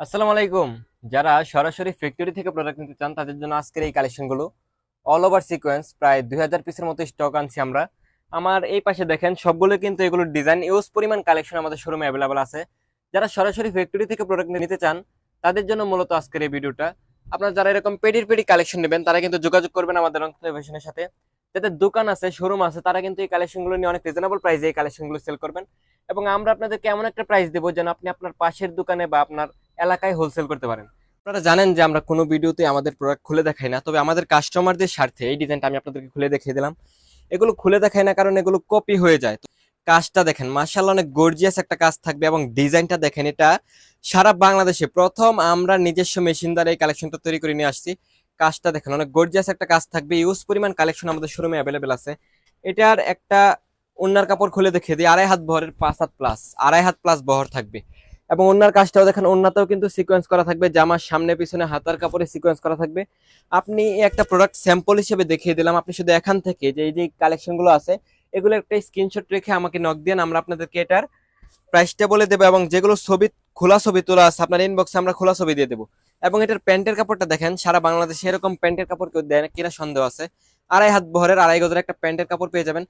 আসসালামু আলাইকুম। যারা সরাসরি ফ্যাক্টরি থেকে প্রোডাক্ট নিতে চান, তাদের জন্য আজকের এই কালেকশনগুলো অল ওভার সিকোয়েন্স প্রায় দুই হাজার পিসের মতো স্টক আনছি আমরা। আমার এই পাশে দেখেন, সবগুলো কিন্তু এগুলো ডিজাইন ইউজ পরিমাণ কালেকশন আমাদের শোরুমে অ্যাভেলেবেল আছে। যারা সরাসরি ফ্যাক্টরি থেকে প্রোডাক্ট নিতে চান, তাদের জন্য মূলত আজকের এই ভিডিওটা আপনারা যারা এরকম পেডির পেডি কালেকশন নেবেন, তারা কিন্তু যোগাযোগ করবেন আমাদের টেলিভিশনের সাথে। যাদের দোকান আছে শোরুম আছে, তারা কিন্তু এই কালেকশনগুলো নিয়ে অনেক রিজনেবল প্রাইসে এই কালেকশনগুলো সেল করবেন। এবং আমরা আপনাদেরকে এমন একটা প্রাইস দেবো যেন আপনি আপনার পাশের দোকানে বা আপনার এলাকায় হোলসেল করতে পারেন। আপনারা জানেন যে আমরা কোনো ভিডিওতে আমাদের প্রোডাক্ট খুলে দেখাই না, তবে আমাদের কাস্টমারদের স্বার্থে এই ডিজাইনটা আমি আপনাদেরকে খুলে দেখিয়ে দিলাম। এগুলো খুলে দেখাই না কারণ এগুলো কপি হয়ে যায়। কাজটা দেখেন মার্শাল অনেক গর্জিয়াস একটা কাজ থাকবে এবং ডিজাইনটা দেখেন, এটা সারা বাংলাদেশে প্রথম আমরা নিজস্ব মেশিন দ্বারা এই কালেকশনটা তৈরি করে নিয়ে আসছি। কাজটা দেখেন, অনেক গর্জিয়াস একটা কাজ থাকবে। ইউজ পরিমাণ কালেকশন আমাদের শোরুমে অ্যাভেলেবেল আছে। এটার একটা অন্যার কাপড় খুলে দেখিয়ে দিই, আড়াই হাত বহরের পাঁচ হাত প্লাস আড়াই হাত প্লাস বহর থাকবে। এবং অন্যার কাজটাও দেখেন অন্যতেও কিন্তু সিকোয়েন্স করা থাকবে, জামার সামনে, পিছনে, হাতার কাপড়ে সিকোয়েন্স করা থাকবে। আপনি একটা প্রোডাক্ট স্যাম্পল হিসেবে দেখিয়ে দিলাম, আপনি শুধু এখান থেকে যে এই যে কালেকশনগুলো আছে, এগুলো একটা স্ক্রিনশট রেখে আমাকে নক দেন আমরা আপনাদেরকে এটার প্রাইসটা বলে দেবো এবং যেগুলো ছবি, খোলা ছবি তোলা আছে, আপনার ইনবক্সে আমরা খোলা ছবি দিয়ে দেবো। এবং এটার প্যান্টের কাপড়টা দেখেন, সারা বাংলাদেশে এরকম প্যান্টের কাপড় কেউ দেয় কিনা সন্দেহ আছে। আড়াই হাত বহরের, আড়াই গজের একটা প্যান্টের কাপড় পেয়ে যাবেন।